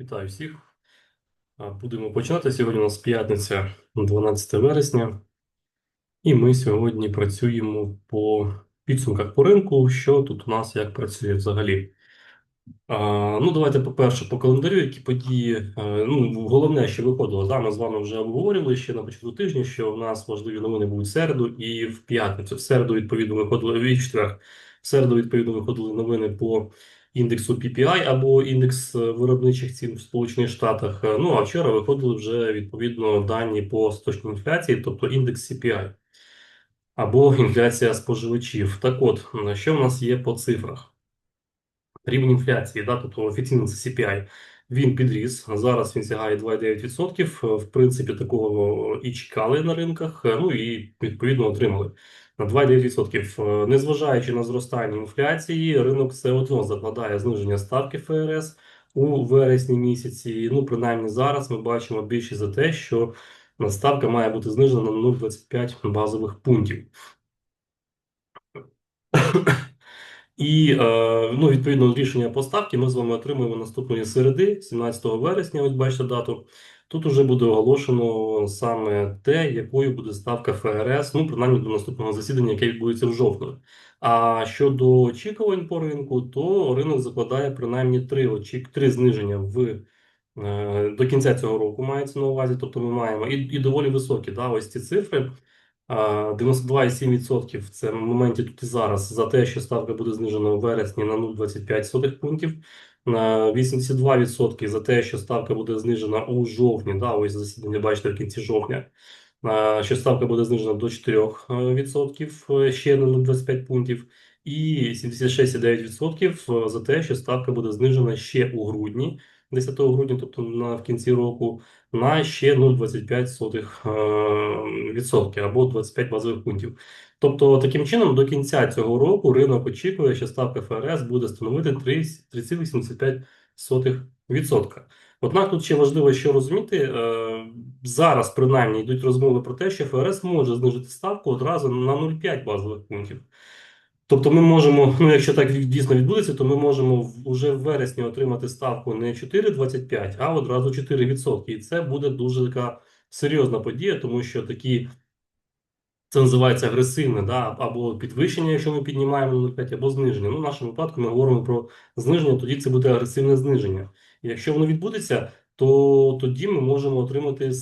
Вітаю всіх. Будемо починати. Сьогодні у нас п'ятниця, 12 вересня, і ми сьогодні працюємо по підсумках по ринку. Що тут у нас як працює взагалі? А, ну, давайте, по-перше, по календарю, які події. е, Ну, головне, що виходило. Да, ми з вами вже обговорювали ще на початку тижня, що в нас важливі новини будуть в середу і в п'ятницю. В середу, відповідно, виходили в четвер. В середу, відповідно, виходили новини по індексу PPI або індекс е, виробничих цін в Сполучених Штатах. Е, Ну а вчора виходили вже відповідно дані по остаточній інфляції, тобто індекс CPI або інфляція споживачів. Так от, е, що в нас є по цифрах? Рівень інфляції, да, тобто офіційно це CPI, він підріс. Зараз він сягає 2,9%. В принципі, такого і чекали на ринках, е, ну і відповідно отримали на 2,9%. Е, Незважаючи на зростання інфляції, ринок все одно закладає зниження ставки ФРС у вересні місяці. Ну, принаймні зараз ми бачимо більше за те, що ставка має бути знижена на 0,25 базових пунктів. І е, ну, відповідно рішення по ставці ми з вами отримуємо наступної середи, 17 вересня. Ось бачите дату. Тут уже буде оголошено саме те, якою буде ставка ФРС, ну принаймні до наступного засідання, яке відбудеться в жовтні. А щодо очікувань по ринку, то ринок закладає принаймні три очік, три зниження в е, до кінця цього року. Мається на увазі. Тобто, ми маємо і, і доволі високі да, ось ці цифри. А, 92,7% це в моменті тут і зараз за те, що ставка буде знижена у вересні на 0,25 пунктів. На 82% за те, що ставка буде знижена у жовтні. Да, ось засідання бачите в кінці жовтня. Що ставка буде знижена до 4% ще на 0,25 пунктів. І 76,9% за те, що ставка буде знижена ще у грудні, 10 грудня, тобто на в кінці року на ще 0,25% або 25 базових пунктів. Тобто, таким чином, до кінця цього року ринок очікує, що ставка ФРС буде становити 3,75%. Однак тут ще важливо що розуміти, е, зараз принаймні йдуть розмови про те, що ФРС може знижити ставку одразу на 0,5 базових пунктів. Тобто ми можемо, ну якщо так дійсно відбудеться, то ми можемо вже в вересні отримати ставку не 4,25, а одразу 4%. І це буде дуже така серйозна подія, тому що такі це називається агресивне, да, або підвищення, якщо ми піднімаємо на 0,5, або зниження. Ну, в нашому випадку ми говоримо про зниження, тоді це буде агресивне зниження. І якщо воно відбудеться, то тоді ми можемо отримати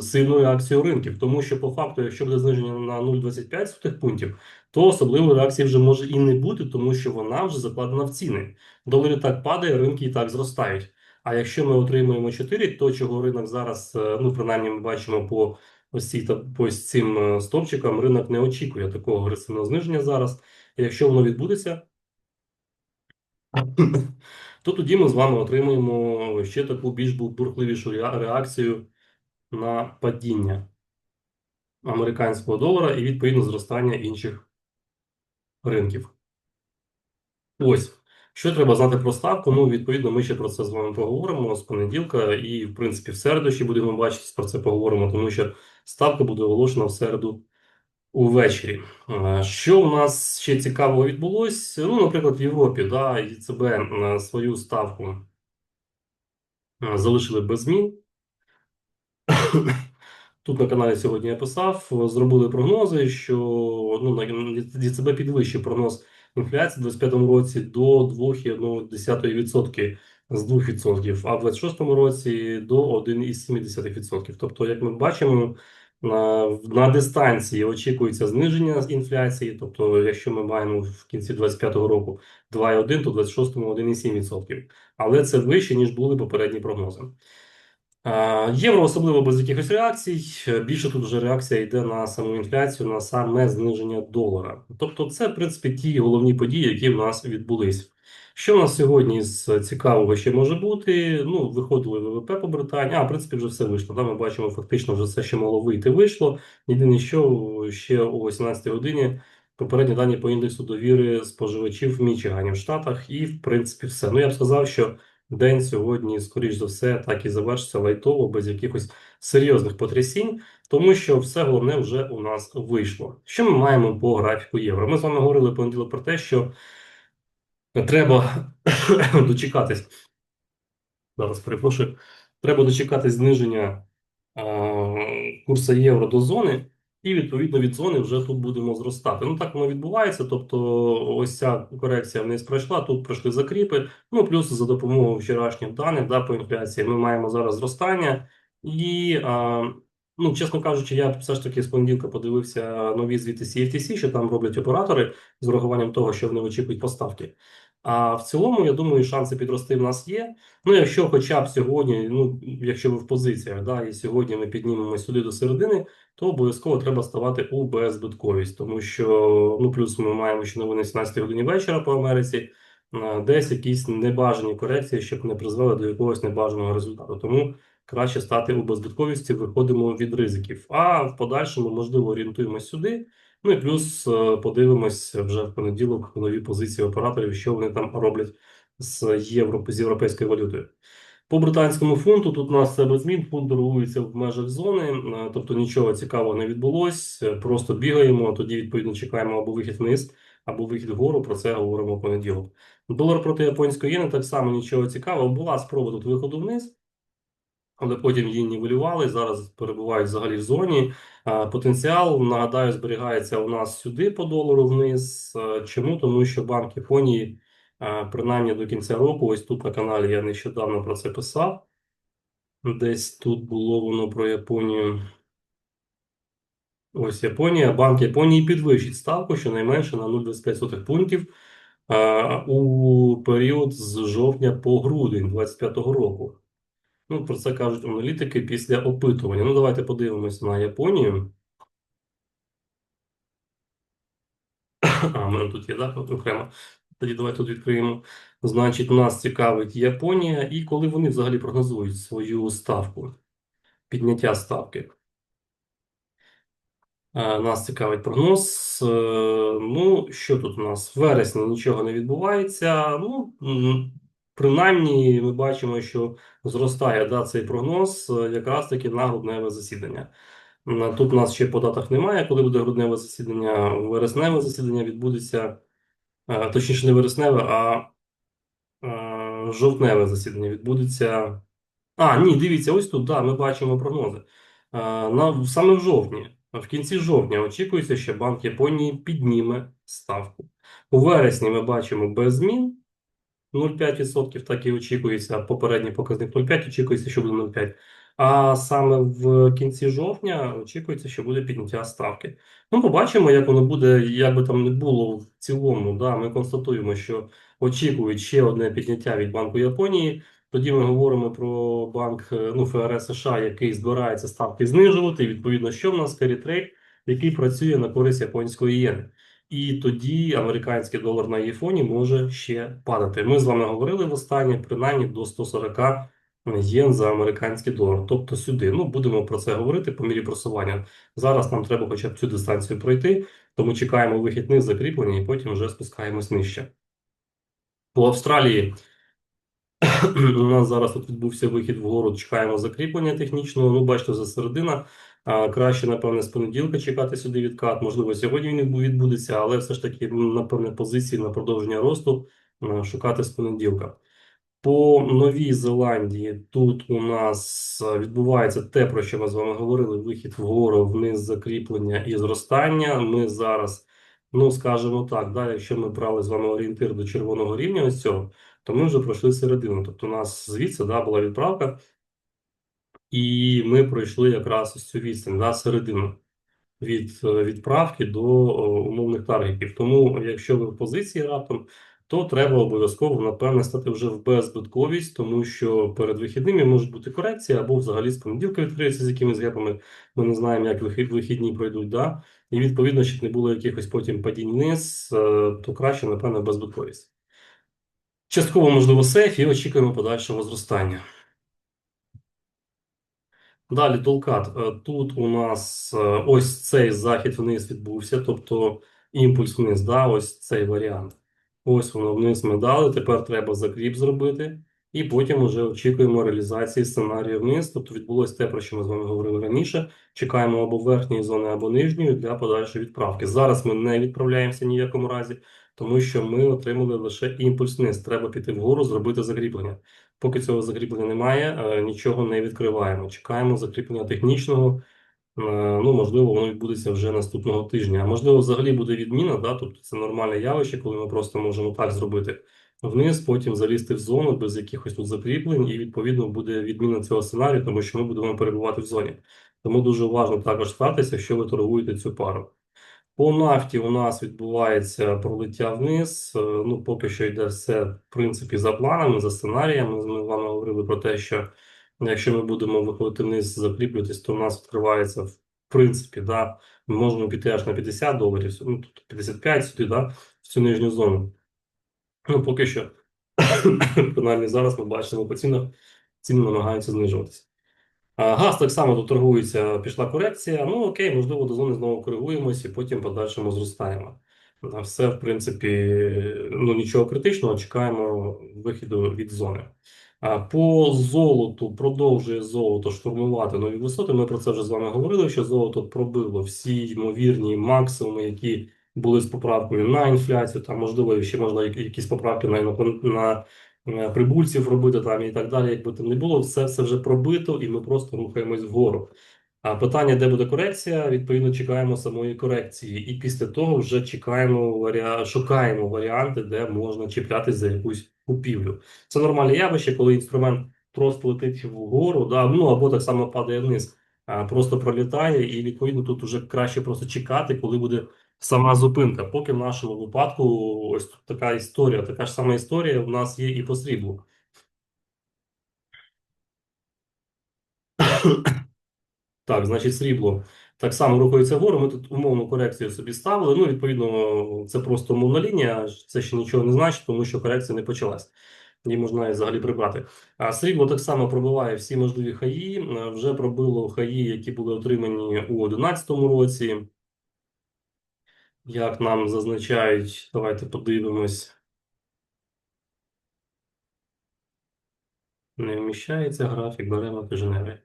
сильну реакцію ринків, тому що по факту, якщо буде зниження на 0,25 пунктів, то особливої реакції вже може і не бути, тому що вона вже закладена в ціни. Долар і так падає, ринки і так зростають. А якщо ми отримуємо 4, то чого ринок зараз, е, ну принаймні, ми бачимо по ось ці ось цим е, стовпчикам, ринок не очікує такого агресивного зниження зараз. І якщо воно відбудеться, то тоді ми з вами отримаємо ще таку більш бурхливішу реакцію на падіння американського долара і відповідно зростання інших ринків. Ось. Що треба знати про ставку? Ну, відповідно, ми ще про це з вами поговоримо з понеділка, і, в принципі, в середу ще будемо бачити, про це поговоримо, тому що ставка буде оголошена в середу увечері. Що у нас ще цікавого відбулося? Ну, наприклад, в Європі да, ЄЦБ свою ставку залишили без змін. Тут на каналі сьогодні я писав, зробили прогнози, що ну, ЄЦБ підвищив прогноз інфляції в 2025 році до 2,1% з 2%, а в 2026 році до 1,7%. Тобто, як ми бачимо, на, на дистанції очікується зниження інфляції. Тобто, якщо ми маємо в кінці 2025 року 2,1, то в 2026 1,7%. Але це вище, ніж були попередні прогнози. Євро особливо без якихось реакцій. Більше тут вже реакція йде на саму інфляцію, на саме зниження долара. Тобто, це в принципі ті головні події, які в нас відбулись. Що в нас сьогодні з цікавого ще може бути? Ну, виходили ВВП по Британії, а в принципі вже все вийшло. Да? Ми бачимо, фактично вже все, що могло вийти, вийшло. Єдине, що ще о 18-й годині попередні дані по індексу довіри споживачів в Мічигані в Штатах, і в принципі все. Ну я б сказав, що день сьогодні, скоріш за все, так і завершиться лайтово, без якихось серйозних потрясінь, тому що все головне вже у нас вийшло. Що ми маємо по графіку євро? Ми з вами говорили понеділок про те, що треба дочекатись Зараз перепрошую. Треба дочекати зниження е, курсу євро до зони, і відповідно від зони вже тут будемо зростати. Ну так воно відбувається. Тобто, ось ця корекція вниз пройшла, тут пройшли закріпи. Ну плюс за допомогою вчорашніх даних да, по інфляції ми маємо зараз зростання. І, е, ну, чесно кажучи, я все ж таки з понеділка подивився нові звіти CFTC, що там роблять оператори з урахуванням того, що вони очікують поставки. А в цілому, я думаю, шанси підрости в нас є. Ну, якщо хоча б сьогодні, ну якщо ви в позиціях, да, і сьогодні ми піднімемо сюди до середини, то обов'язково треба ставати у беззбитковість, тому що ну плюс ми маємо ще новини 17 годині вечора по Америці, десь якісь небажані корекції, щоб не призвели до якогось небажаного результату. Тому краще стати у беззбитковісті, виходимо від ризиків. А в подальшому, можливо, орієнтуємось сюди. Ну і плюс е, подивимось вже в понеділок нові позиції операторів, що вони там роблять з євро з європейською валютою. По британському фунту тут у нас без змін, фунт торгується в межах зони, е, тобто нічого цікавого не відбулось. Е, просто бігаємо. Тоді відповідно чекаємо або вихід вниз, або вихід вгору. Про це говоримо в понеділок. Долар проти японської єни так само нічого цікавого. Була спроба тут виходу вниз але потім її нівелювали. Зараз перебувають взагалі в зоні. Потенціал, нагадаю, зберігається у нас сюди по долару вниз. Чому? Тому що банк Японії, принаймні до кінця року, ось тут на каналі я нещодавно про це писав. Десь тут було воно про Японію. Ось Японія. Банк Японії підвищить ставку щонайменше на 0,25 пунктів у період з жовтня по грудень 2025 року. Ну, про це кажуть аналітики після опитування. Ну, давайте подивимось на Японію. А, в мене тут є, так, окремо. Тоді давайте тут відкриємо. Значить, нас цікавить Японія, і коли вони взагалі прогнозують свою ставку, підняття ставки. Нас цікавить прогноз. Е, ну, що тут у нас? В вересні нічого не відбувається. Ну, Принаймні, ми бачимо, що зростає да, цей прогноз е, якраз таки на грудневе засідання. Тут у нас ще по датах немає, коли буде грудневе засідання, вересневе засідання відбудеться, е, точніше, не вересневе, а е, жовтневе засідання відбудеться. А, ні, дивіться, ось тут да, ми бачимо прогнози. На, Саме в жовтні, в кінці жовтня, очікується, що Банк Японії підніме ставку. У вересні ми бачимо без змін. 0,5%, так і очікується. Попередній показник 0,5 очікується, що буде 0,5. А саме в кінці жовтня очікується, що буде підняття ставки. Ну, побачимо, як воно буде, як би там не було в цілому. Да, Ми констатуємо, що очікують ще одне підняття від Банку Японії. Тоді ми говоримо про банк ну, ФРС США, який збирається ставки знижувати. І відповідно, що в нас карітрейд, який працює на користь японської єни і тоді американський долар на її фоні може ще падати. Ми з вами говорили в останнє принаймні до 140 єн за американський долар, тобто сюди. Ну будемо про це говорити по мірі просування. Зараз нам треба хоча б цю дистанцію пройти, тому чекаємо вихід вниз закріплення і потім вже спускаємось нижче. По Австралії у нас зараз тут відбувся вихід вгору, чекаємо закріплення технічного. Ну, бачите, за середина. Краще, напевне, з понеділка чекати сюди відкат. Можливо, сьогодні він відбудеться, але все ж таки, напевне, позиції на продовження росту шукати з понеділка. По Новій Зеландії тут у нас відбувається те, про що ми з вами говорили: вихід вгору, вниз закріплення і зростання. Ми зараз, ну скажімо так, да, якщо ми брали з вами орієнтир до червоного рівня, ось цього, то ми вже пройшли середину. Тобто, у нас звідси да, була відправка і ми пройшли якраз ось цю відстань да, середину від е, відправки до умовних таргетів. Тому, якщо ви в позиції раптом, то треба обов'язково, напевне, стати вже в беззбитковість, тому що перед вихідними можуть бути корекції, або взагалі з понеділка відкриється з якимись гепами. Ми не знаємо, як вихідні пройдуть. Да? І відповідно, щоб не було якихось потім падінь вниз, е, то краще, напевне, беззбитковість. Частково можливо сейф і очікуємо подальшого зростання. Далі толкат. Е, тут у нас е, ось цей захід вниз відбувся, тобто імпульс вниз, да, ось цей варіант. Ось воно вниз ми дали. Тепер треба закріп зробити, і потім вже очікуємо реалізації сценарію вниз. Тобто відбулося те, про що ми з вами говорили раніше. Чекаємо або верхньої зони, або нижньої для подальшої відправки. Зараз ми не відправляємося в якому разі, тому що ми отримали лише імпульс вниз. Треба піти вгору, зробити закріплення. Поки цього закріплення немає, е, нічого не відкриваємо. Чекаємо закріплення технічного. Е, Ну, можливо, воно відбудеться вже наступного тижня. А можливо, взагалі буде відміна, да? тобто це нормальне явище, коли ми просто можемо так зробити вниз, потім залізти в зону без якихось тут закріплень, і відповідно буде відміна цього сценарію, тому що ми будемо перебувати в зоні. Тому дуже важливо також статися, якщо ви торгуєте цю пару. По нафті у нас відбувається пролиття вниз. Е, Ну, поки що йде все, в принципі, за планами, за сценаріями. Ми з вами говорили про те, що якщо ми будемо виходити вниз, закріплюватись, то у нас відкривається, в принципі, да, ми можемо піти аж на 50 доларів, ну, тобто 55 сюди, да, в цю нижню зону. Ну, поки що, принаймні зараз ми бачимо по цінах, ціни намагаються знижуватися. Газ так само тут торгується, пішла корекція. Ну окей, можливо, до зони знову коригуємось і потім подальшому зростаємо. Все, в принципі, ну нічого критичного, чекаємо вихіду від зони. По золоту продовжує золото штурмувати нові висоти. Ми про це вже з вами говорили, що золото пробило всі ймовірні максимуми, які були з поправкою на інфляцію, там, можливо, ще можна якісь поправки на, на прибульців робити там і так далі, якби там не було, все, все вже пробито, і ми просто рухаємось вгору. А питання, де буде корекція, відповідно, чекаємо самої корекції, і після того вже чекаємо варіа... шукаємо варіанти, де можна чіплятись за якусь купівлю. Це нормальне явище, коли інструмент просто летить вгору, да, ну або так само падає вниз, а просто пролітає, і відповідно тут вже краще просто чекати, коли буде сама зупинка. Поки в нашому випадку ось тут така історія, така ж сама історія в нас є і по сріблу. Так, значить, срібло так само рухається вгору. Ми тут умовну корекцію собі ставили. Ну, відповідно, це просто умовна лінія. Це ще нічого не значить, тому що корекція не почалась. Її можна і взагалі прибрати. А срібло так само пробиває всі можливі хаї. Вже пробило хаї, які були отримані у 2011 році. Як нам зазначають, давайте подивимось. Не вміщається графік, беремо тижневий.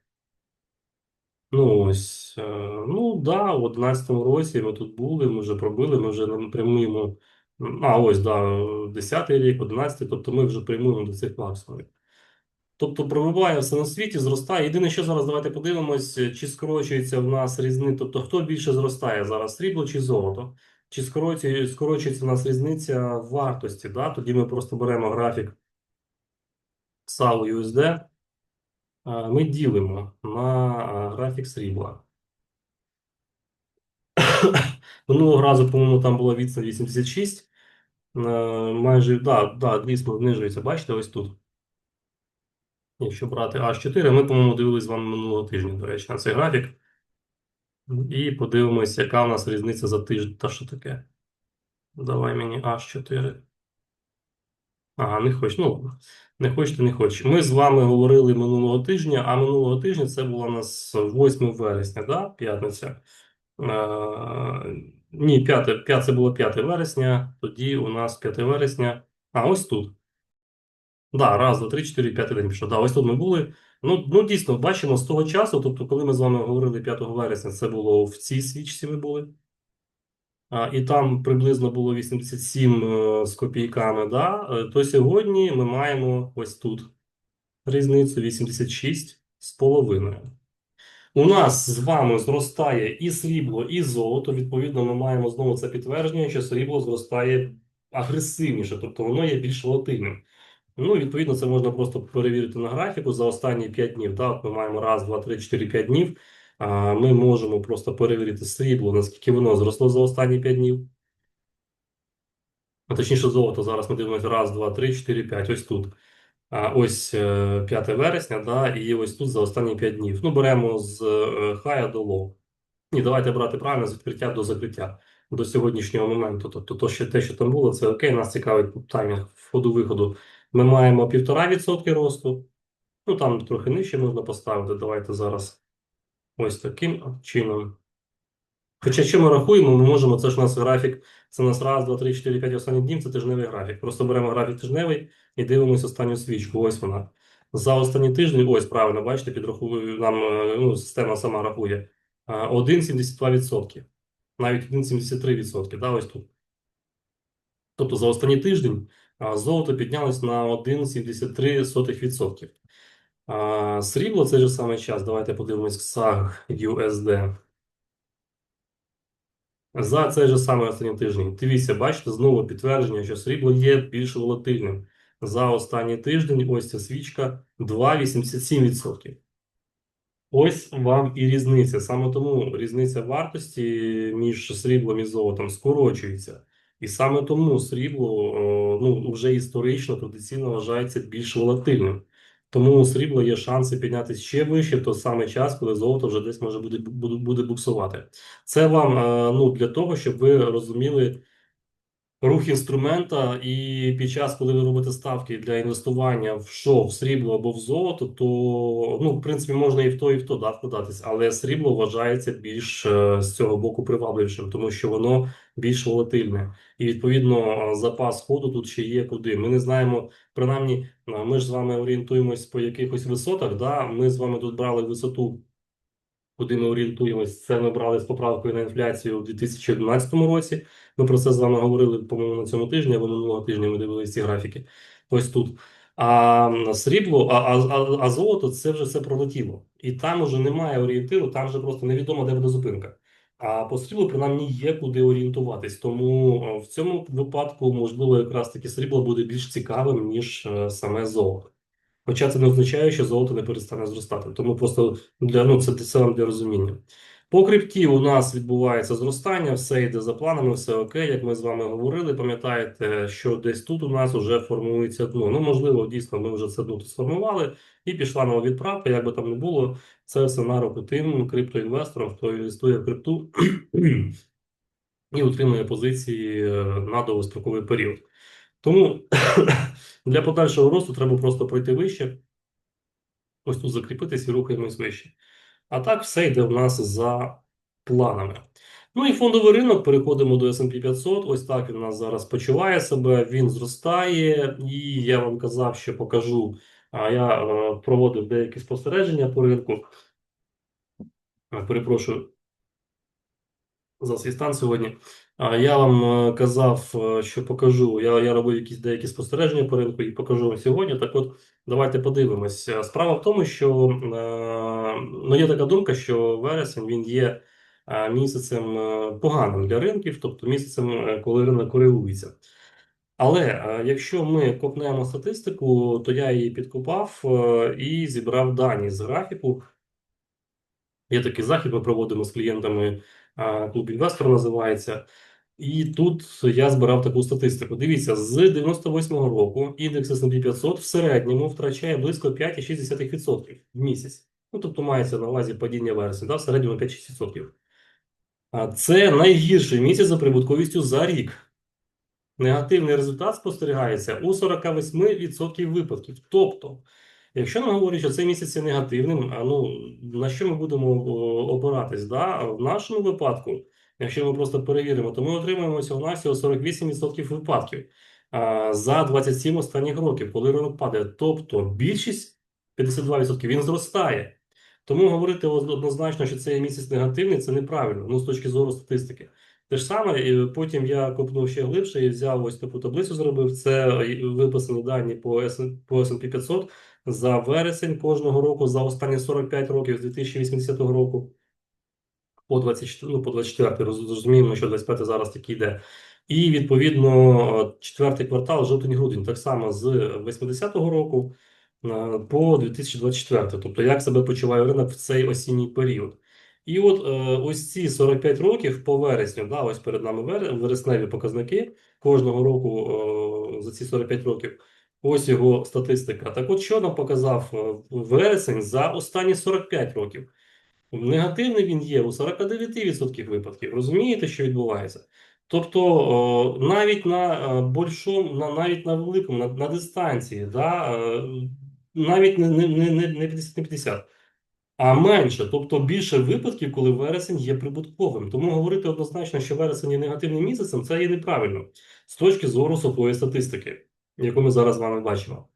Ну ось, е, ну да, в 11-му році ми тут були, ми вже пробили, ми вже прямуємо. А ось, да, 10-й рік, 11-й, тобто ми вже прямуємо до цих максимумів. Тобто пробиває все на світі, зростає. Єдине, що зараз давайте подивимось, чи скорочується в нас різниця, тобто хто більше зростає зараз, срібло чи золото? Чи скорочується, в нас різниця вартості? Да? Тоді ми просто беремо графік SAL USD, ми ділимо на графік срібла. Минулого разу, по-моєму, там була відстань 86. Е, Майже, да, да, дійсно знижується. Бачите, ось тут. Якщо брати H4, ми, по-моєму, дивились з вами минулого тижня, до речі, на цей графік. І подивимось, яка у нас різниця за тиждень. Та що таке? Давай мені H4. Ага, не хоч. Ну, не хочете, не хочете. Ми з вами говорили минулого тижня, а минулого тижня це було у нас 8 вересня, да? П'ятниця. Е, ні, 5, 5, це було 5 вересня, тоді у нас 5 вересня. А, ось тут. Да, раз, два, три, чотири, п'ятий день пішов. Да, ось тут ми були. Ну, ну, дійсно, бачимо з того часу, тобто, коли ми з вами говорили 5 вересня, це було в цій свічці ми були. А, і там приблизно було 87 е, з копійками, да? е, то сьогодні ми маємо ось тут різницю 86 з половиною. У нас з вами зростає і срібло, і золото. Відповідно, ми маємо знову це підтвердження, що срібло зростає агресивніше, тобто воно є більш волатильним. Ну, відповідно, це можна просто перевірити на графіку за останні 5 днів. Так, ми маємо раз, два, три, чотири, п'ять днів. А, Ми можемо просто перевірити срібло, наскільки воно зросло за останні 5 днів. А точніше, золото. Зараз ми дивимося раз, два, три, чотири, п'ять. Ось тут. А, Ось е, 5 вересня, да, і ось тут за останні 5 днів. Ну, беремо з е, хая до лоу. Ні, давайте брати правильно з відкриття до закриття до сьогоднішнього моменту. Тобто, то, що те, що там було, це окей, нас цікавить таймінг входу-виходу. Ми маємо 1,5% росту. Ну, там трохи нижче можна поставити. Давайте зараз ось таким чином. Хоча, що ми рахуємо, ми можемо, це ж у нас графік, це у нас раз, два, три, чотири, п'ять останніх днів, це тижневий графік. Просто беремо графік тижневий і дивимося останню свічку. Ось вона. За останні тижні, ось правильно, бачите, підрахую, нам е, ну, система сама рахує. А, 1,72%. Навіть 1,73%. Да, ось тут. Тобто за останній тиждень золото піднялось на 1,73%. А, Срібло цей же самий час. Давайте подивимось XAG USD. За цей же самий останній тиждень. Дивіться, бачите, знову підтвердження, що срібло є більш волатильним. За останній тиждень ось ця свічка 2,87%. Ось вам і різниця. Саме тому різниця вартості між сріблом і золотом скорочується. І саме тому срібло ну, вже історично традиційно вважається більш волатильним. Тому у срібла є шанси піднятися ще вище в той самий час, коли золото вже десь може буде, буде, буде буксувати. Це вам е, ну, для того, щоб ви розуміли рух інструмента, і під час, коли ви робите ставки для інвестування в що, в срібло або в золото, то ну, в принципі можна і в то, і в то да, вкладатись, але срібло вважається більш е, з цього боку привабливішим, тому що воно більш волатильне. І відповідно е, запас ходу тут ще є куди. Ми не знаємо, принаймні, е, ми ж з вами орієнтуємось по якихось висотах. Да? Ми з вами тут брали висоту. Куди ми орієнтуємось, це ми брали з поправкою на інфляцію у 2011 році. Ми про це з вами говорили, по-моєму, на цьому тижні або минулого тижня ми дивилися ці графіки. Ось тут. А срібло, а, а, а, золото це вже все пролетіло. І там уже немає орієнтиру, там вже просто невідомо, де буде зупинка. А по сріблу, принаймні, є куди орієнтуватись. Тому е, в цьому випадку, можливо, якраз таки срібло буде більш цікавим, ніж е, саме золото. Хоча це не означає, що золото не перестане зростати. Тому просто для ну це це для розуміння. По крипті у нас відбувається зростання, все йде за планами, все окей, як ми з вами говорили. Пам'ятаєте, що десь тут у нас вже формується дно. Ну, можливо, дійсно, ми вже це дно сформували, і пішла нова відправка, як би там не було, це все на руку тим криптоінвесторам, хто інвестує в крипту і утримує позиції е, на довгостроковий період. Тому для подальшого росту треба просто пройти вище. Ось тут закріпитись і рухаємось вище. А так все йде в нас за планами. Ну і фондовий ринок. Переходимо до S&P 500. Ось так він у нас зараз почуває себе, він зростає, і я вам казав, що покажу. А я е, проводив деякі спостереження по ринку. Е, Перепрошую за свій стан сьогодні. Я вам е, казав, е, що покажу. Я я робив якісь деякі спостереження по ринку і покажу вам сьогодні. Так от, давайте подивимось. Е, Справа в тому, що ну, є така думка, що вересень він є місяцем поганим для ринків, тобто місяцем, коли ринок коригується. Але якщо ми копнемо статистику, то я її підкопав е, і зібрав дані з графіку. Є такий захід, ми проводимо з клієнтами, клуб інвестор називається. І тут я збирав таку статистику. Дивіться, з 98-го року індекс S&P 500 в середньому втрачає близько 5,6% в місяць. Ну, тобто мається на увазі падіння вересня, да, в середньому 5-6%. А це найгірший місяць за прибутковістю за рік. Негативний результат спостерігається у 48% випадків. Тобто, якщо ми говоримо, що цей місяць є негативним, а ну на що ми будемо опиратись? Да? В нашому випадку, якщо ми просто перевіримо, то ми отримаємо всього навсього 48% випадків за 27 останніх років, коли ринок падає. Тобто більшість 52% він зростає. Тому говорити однозначно, що цей місяць негативний, це неправильно, ну з точки зору статистики. Те ж саме, і потім я копнув ще глибше і взяв ось таку таблицю, зробив. Це виписані дані по S&P 500 за вересень кожного року, за останні 45 років з 2080 року по 24, ну, по 24, роз- розуміємо, що 25 зараз таки йде. І відповідно четвертий квартал, жовтень-грудень, так само з 80-го року е, по 2024. Тобто, як себе почуває ринок в цей осінній період. І от е, ось ці 45 років по вересню, да, ось перед нами вересневі показники кожного року е, за ці 45 років. Ось його статистика. Так от, що нам показав е, вересень за останні 45 років? Негативний він є у 49% випадків. Розумієте, що відбувається? Тобто о, навіть на е, большому, на, навіть на великому, на, на дистанції, да, е, навіть не, не, не, не не 50 не 50, а менше, тобто більше випадків, коли вересень є прибутковим. Тому говорити однозначно, що вересень є негативним місяцем, це є неправильно з точки зору сухої статистики, яку ми зараз з вами бачимо.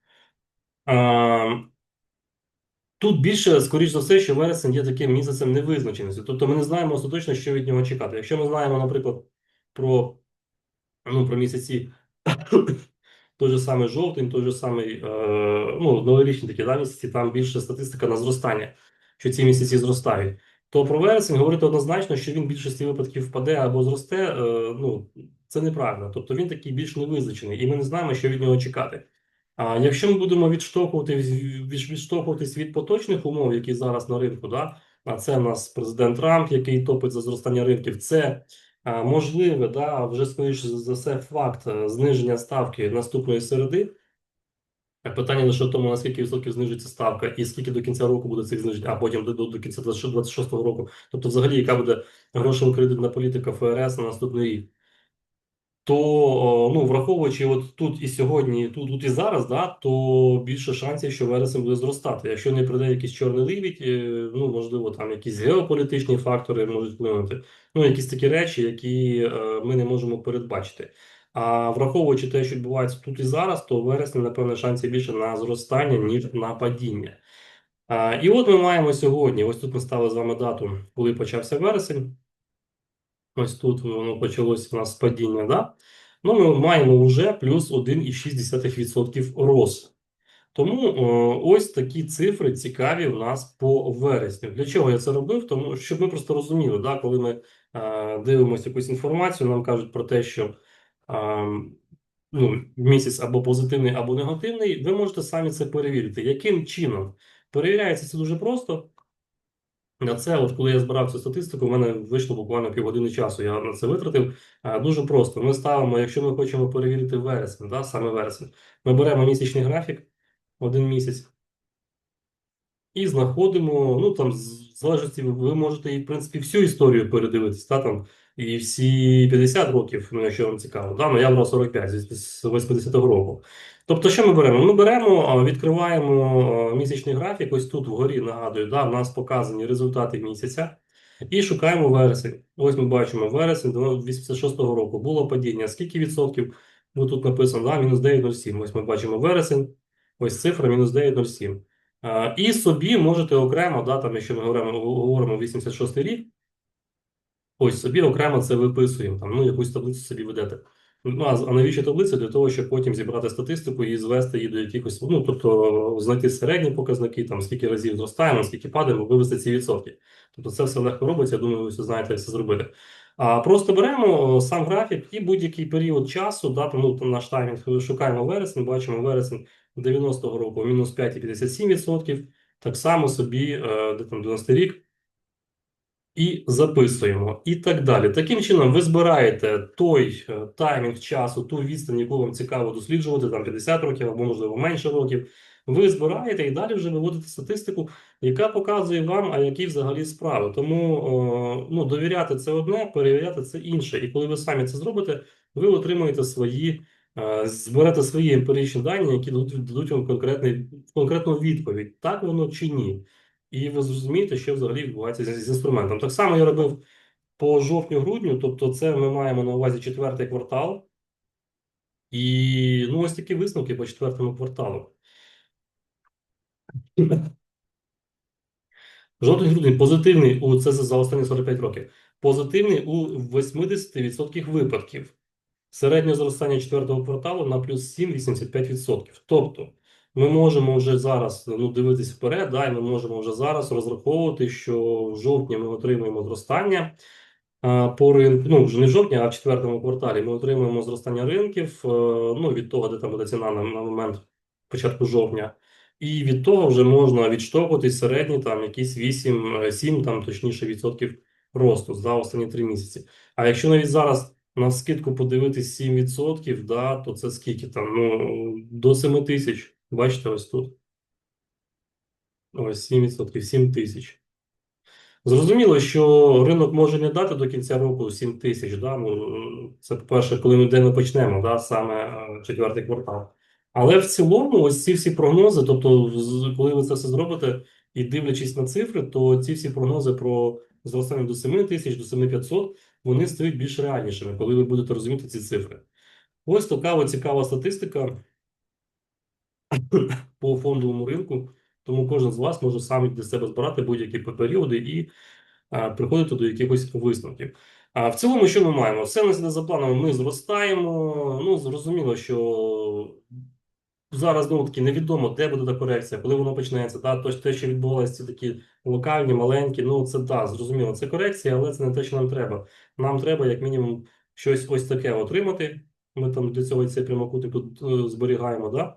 А, Тут більше, скоріш за все, що вересень є таким місяцем невизначеності. Тобто ми не знаємо остаточно, що від нього чекати. Якщо ми знаємо, наприклад, про, ну, про місяці той же самий жовтень, той же самий е, ну, новорічні такі да, місяці, там більше статистика на зростання, що ці місяці зростають. То про вересень говорити однозначно, що він в більшості випадків впаде або зросте, е, ну це неправильно. Тобто він такий більш невизначений, і ми не знаємо, що від нього чекати. А якщо ми будемо відштовхуватись, відштовхуватись від поточних умов, які зараз на ринку, да, а це в нас президент Трамп, який топить за зростання ринків, це можливе, да, вже скоріше за все, факт е, зниження ставки наступної середи. Питання лише в тому, наскільки відсотків знижиться ставка, і скільки до кінця року буде цих знижень, а потім до, до кінця 2026 року. Тобто, взагалі, яка буде грошова кредитна політика ФРС на наступний рік то ну, враховуючи от тут і сьогодні, тут, тут і зараз, да, то більше шансів, що вересень буде зростати. Якщо не прийде якийсь чорний либідь, е, ну можливо, там якісь геополітичні фактори можуть вплинути. Ну, якісь такі речі, які е, ми не можемо передбачити. А враховуючи те, що відбувається тут і зараз, то вересень, напевне, шансів більше на зростання, ніж на падіння. А, І от ми маємо сьогодні. Ось тут ми стали з вами дату, коли почався вересень. Ось тут воно почалося у нас падіння, да? ну ми маємо вже плюс 1,6% рост. Тому о, ось такі цифри цікаві у нас по вересню. Для чого я це робив? Тому щоб ми просто розуміли, да, коли ми е, дивимося якусь інформацію, нам кажуть про те, що ну, місяць або позитивний, або негативний, ви можете самі це перевірити. Яким чином? Перевіряється це дуже просто. На це, от коли я збирав цю статистику, в мене вийшло буквально півгодини часу. Я на це витратив. Дуже просто. Ми ставимо, якщо ми хочемо перевірити вересень, да, саме вересень, ми беремо місячний графік, один місяць, і знаходимо, ну там, в залежності, ви можете, в принципі, всю історію передивитись, та, там, і всі 50 років, ну, якщо вам цікаво, да, ну я брав 45 з 80-го року. Тобто, що ми беремо? Ми беремо, відкриваємо місячний графік. Ось тут вгорі нагадую, да, у нас показані результати місяця. І шукаємо вересень. Ось ми бачимо вересень 86-го року. Було падіння. Скільки відсотків? Ну, тут написано, да, мінус 9,07. Ось ми бачимо вересень. Ось цифра мінус 9,07. І собі можете окремо, да, там, якщо ми говоримо говоримо 86 рік, ось собі окремо це виписуємо. Там, ну, якусь таблицю собі ведете. Ну, а навіщо таблиця? Для того, щоб потім зібрати статистику і звести її до якихось, ну, тобто знайти середні показники, там, скільки разів зростаємо, скільки падаємо, вивести ці відсотки. Тобто це все легко робиться, я думаю, ви все знаєте, як це зробити. А просто беремо сам графік і будь-який період часу, да, ну, наш таймінг шукаємо вересень, бачимо вересень 90-го року мінус 5,57%, так само собі, е, де там 90 рік, і записуємо, і так далі. Таким чином, ви збираєте той е, таймінг часу, ту відстань, яку вам цікаво досліджувати, там 50 років або, можливо, менше років. Ви збираєте і далі вже виводите статистику, яка показує вам, а які взагалі справи. Тому о, ну, довіряти це одне, перевіряти це інше. І коли ви самі це зробите, ви отримуєте свої, е, зберете свої емпіричні дані, які дадуть вам конкретну відповідь, так воно чи ні і ви зрозумієте, що взагалі відбувається з, з інструментом. Так само я робив по жовтню-грудню, тобто, це ми маємо на увазі четвертий квартал. І ну, ось такі висновки по четвертому кварталу. Жовтень-грудень позитивний у це за останні 45 років. Позитивний у 80% випадків. Середнє зростання четвертого кварталу на плюс 7,85%. Тобто ми можемо вже зараз ну, дивитись вперед, да, і ми можемо вже зараз розраховувати, що в жовтні ми отримаємо зростання по ринку. Ну, вже не в жовтні, а в четвертому кварталі ми отримаємо зростання ринків а, ну, від того, де там буде ціна на, на момент початку жовтня. І від того вже можна відштовхуватись середні там якісь 8, 7, там точніше відсотків росту за останні 3 місяці. А якщо навіть зараз на скидку подивитись 7%, да, то це скільки там? Ну, до 7 тисяч. Бачите, ось тут. Ось 7%, 7 тисяч. Зрозуміло, що ринок може не дати до кінця року 7 тисяч. Да? Ну, це, по-перше, коли ми де ми почнемо, да? саме е, четвертий квартал. Але в цілому, ось ці всі прогнози, тобто, коли ви це все зробите і дивлячись на цифри, то ці всі прогнози про зростання до 7 тисяч, до 7500, вони стають більш реальнішими, коли ви будете розуміти ці цифри. Ось така цікава статистика по фондовому ринку, тому кожен з вас може сам для себе збирати будь-які періоди і а, приходити до якихось висновків. А в цілому, що ми маємо? Все у за планом, ми зростаємо. Ну, зрозуміло, що зараз знову таки невідомо, де буде та корекція, коли воно почнеться. Та, то, те, що відбувалося, це такі локальні, маленькі. Ну, це так, зрозуміло, це корекція, але це не те, що нам треба. Нам треба, як мінімум, щось ось таке отримати. Ми там для цього цей прямокутник тут е, зберігаємо, да?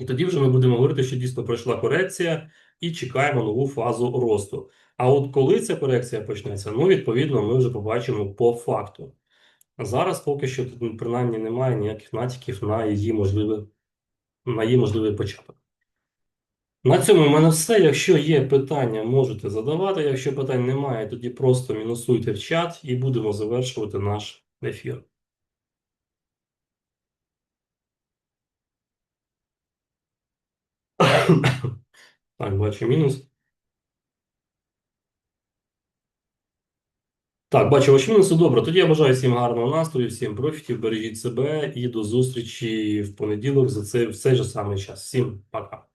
І тоді вже ми будемо говорити, що дійсно пройшла корекція і чекаємо нову фазу росту. А от коли ця корекція почнеться, ну, відповідно, ми вже побачимо по факту. Зараз поки що тут принаймні немає ніяких натяків на її можливий, на її можливий початок. На цьому в мене все. Якщо є питання, можете задавати. Якщо питань немає, тоді просто мінусуйте в чат і будемо завершувати наш ефір. Так, бачу мінус. Так, бачу ваші мінуси. Добре. Тоді я бажаю всім гарного настрою, всім профітів, бережіть себе і до зустрічі в понеділок за це в цей же самий час. Всім пока.